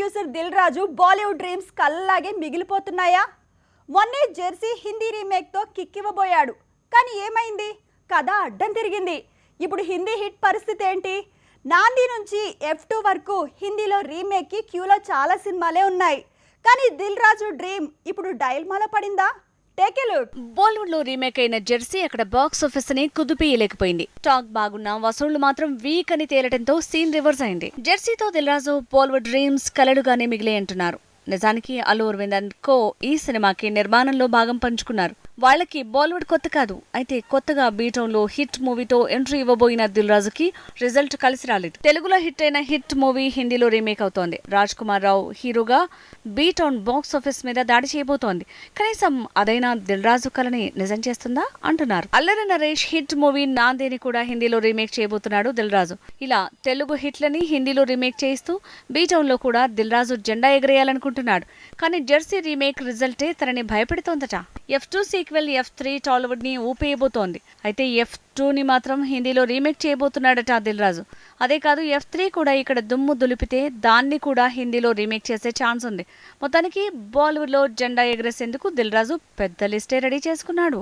Producer Dil Raju Bollywood dreams కళ్ళలాగే మిగిలిపోతున్నాయా? మొన్నే Jersey Hindi రీమేక్తో కిక్కివ్వబోయాడు కానీ ఏమైంది? కథ అడ్డం తిరిగింది. ఇప్పుడు హిందీ హిట్ పరిస్థితి ఏంటి? నాంది నుంచి ఎఫ్ టూ వరకు హిందీలో రీమేక్కి క్యూలో చాలా సినిమాలే ఉన్నాయి. కానీ దిల్ రాజు డ్రీమ్ ఇప్పుడు డైల్మాలో పడిందా? Take a look. బాలీవుడ్లో రీమేక్ అయిన జెర్సీ అక్కడ బాక్స్ ఆఫీస్ని కుదిపేయలేకపోయింది. టాక్ బాగున్నా వసూళ్ళు మాత్రం వీక్ అని తేలటంతో సీన్ రివర్స్ అయింది. జెర్సీతో దిల్రాజు బాలీవుడ్ డ్రీమ్స్ కలడుగానే మిగిలే అంటున్నారు నిజానికి అల్లు అరవింద్ అండ్ కో ఈ సినిమాకి నిర్మాణంలో భాగం పంచుకున్నారు. వాళ్ళకి బాలీవుడ్ కొత్త కాదు. అయితే కొత్తగా బీటంలో హిట్ మూవీతో ఎంట్రీ ఇవ్వబోయిన దిల్ రాజుకి రిజల్ట్ కలిసి రాలేదు. తెలుగులో హిట్ అయిన హిట్ మూవీ హిందీలో రీమేక్ అవుతోంది. రాజ్ కుమార్ రావు హీరోగా బీటౌన్ బాక్స్ ఆఫీస్ మీద దాడి చేయబోతోంది. కనీసం అదైనా దిల్ రాజు కలని నిజం చేస్తుందా? అంటున్నారు. అల్లరి నరేష్ హిట్ మూవీ నాందేని కూడా హిందీలో రీమేక్ చేయబోతున్నాడు దిల్ రాజు ఇలా తెలుగు హిట్లని హిందీలో రీమేక్ చేయిస్తూ బీటౌన్లో కూడా దిల్ రాజు జెండా ఎగరేయాలనుకుంటున్నాడు. కానీ జెర్సీ రీమేక్ రిజల్టే తనని భయపెడుతోందట. F two sequel F three టాలీవుడ్ని ఊపేయబోతోంది. అయితే ఎఫ్ టూని మాత్రం హిందీలో రీమేక్ చేయబోతున్నాడట దిల్ రాజు. అదే కాదు ఎఫ్ త్రీ కూడా ఇక్కడ దుమ్ము దులిపితే దాన్ని కూడా హిందీలో రీమేక్ చేసే ఛాన్స్ ఉంది. మొత్తానికి బాలీవుడ్లో జెండా ఎగరేసేందుకు దిల్ రాజు పెద్ద లిస్టే రెడీ చేసుకున్నాడు.